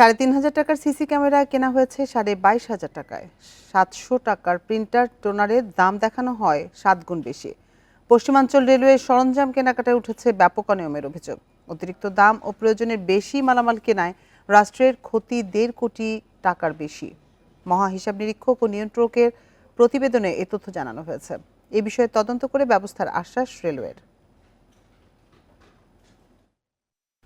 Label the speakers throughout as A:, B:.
A: সাড়ে তিন হাজার টাকার সিসি ক্যামেরা কেনা হয়েছে সাড়ে বাইশ হাজার টাকায়। সাতশো টাকার প্রিন্টার টোনারের দাম দেখানো হয় সাত গুণ বেশি। পশ্চিমাঞ্চল রেলওয়ে সরঞ্জাম কেনাকাটায় উঠেছে ব্যাপক অনিয়মের অভিযোগ। অতিরিক্ত দাম ও প্রয়োজনের বেশি মালামাল কেনায় রাষ্ট্রের ক্ষতি দেড় কোটি টাকার বেশি। মহা হিসাব নিরীক্ষক ও নিয়ন্ত্রকের প্রতিবেদনে এ তথ্য জানানো হয়েছে। এ বিষয়ে তদন্ত করে ব্যবস্থার আশ্বাস রেলওয়ের।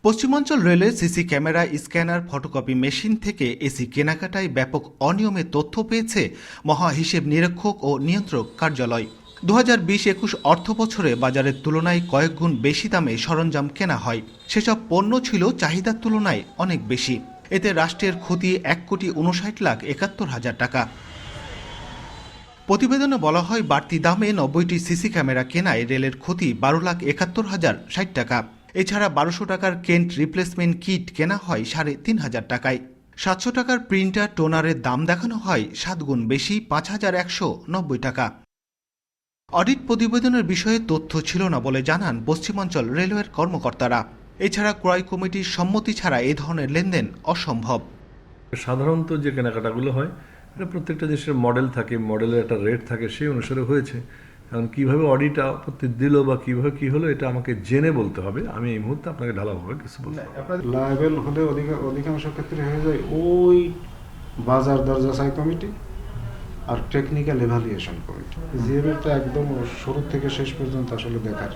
B: পশ্চিমাঞ্চল রেলে CC camera, scanner, photocopy machine থেকে এসি কেনাকাটায় ব্যাপক অনিয়মের তথ্য পেয়েছে মহা হিসেব নিরীক্ষক ও নিয়ন্ত্রক কার্যালয়। দু হাজার বিশ একুশ অর্থ বছরে বাজারের তুলনায় কয়েক গুণ বেশি দামে সরঞ্জাম কেনা হয়। সেসব পণ্য ছিল চাহিদার তুলনায় অনেক বেশি। এতে রাষ্ট্রের ক্ষতি এক কোটি উনষাট লাখ একাত্তর হাজার টাকা। প্রতিবেদনে বলা হয়, বাড়তি দামে নব্বইটি সিসি ক্যামেরা কেনায় রেলের ক্ষতি বারো লাখ একাত্তর হাজার ষাট টাকা। এছাড়া বারোশো টাকার কেন্ট রিপ্লেসমেন্ট কিট কেনা হয় সাড়ে তিন হাজার টাকায়। সাতশো টাকার প্রিন্টার টোনারের দাম দেখানো হয় সাত গুণ বেশি, পাঁচ হাজার একশো নব্বই টাকা। অডিট প্রতিবেদনের বিষয়ে তথ্য ছিল না বলে জানান পশ্চিমাঞ্চল রেলওয়ের কর্মকর্তারা। এছাড়া ক্রয় কমিটির সম্মতি ছাড়া এ ধরনের লেনদেন অসম্ভব।
C: সাধারণত যে কেনাকাটাগুলো হয় প্রত্যেকটা দেশের মডেল থাকে মডেলের একটা রেট থাকে, সেই অনুসারে হয়েছে। এখন কীভাবে অডিট আপত্তি দিল বা কীভাবে কী হলো এটা আমাকে জেনে বলতে হবে। আমি এই মুহূর্তে আপনাকে ঢালাভাবে কিছু বলতে
D: লাইবেল হলে অধিকা- অধিকাংশ ক্ষেত্রে হয়ে যায় ওই বাজার দরজা সাই কমিটি আর টেকনিক্যাল এভালুয়েশন কমিটি। জিএমের একদম শুরু থেকে শেষ পর্যন্ত আসলে দেখার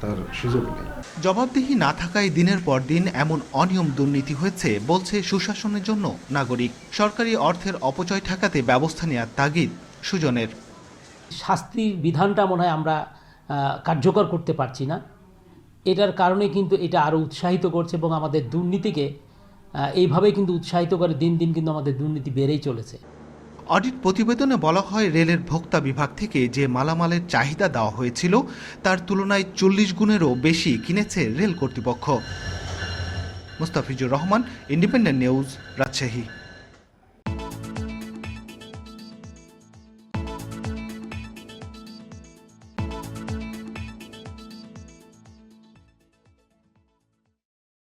D: তার সুযোগ নেই।
B: জবাবদিহি না থাকায় দিনের পর দিন এমন অনিয়ম দুর্নীতি হয়েছে বলছে সুশাসনের জন্য নাগরিক। সরকারি অর্থের অপচয় ঠেকাতে ব্যবস্থা নেওয়ার তাগিদ সুজনের।
E: শাস্তির বিধানটা মনে হয় আমরা কার্যকর করতে পারছি না। এটার কারণে কিন্তু এটা আরও উৎসাহিত করছে এবং আমাদের দুর্নীতিকে এইভাবেই কিন্তু উৎসাহিত করে দিন দিন কিন্তু আমাদের দুর্নীতি বেড়েই চলেছে।
B: অডিট প্রতিবেদনে বলা হয়, রেলের ভোক্তা বিভাগ থেকে যে মালামালের চাহিদা দেওয়া হয়েছিল, তার তুলনায় চল্লিশ গুণেরও বেশি কিনেছে রেল কর্তৃপক্ষ। Mustafizur Rahman, independent news, Rajshahi.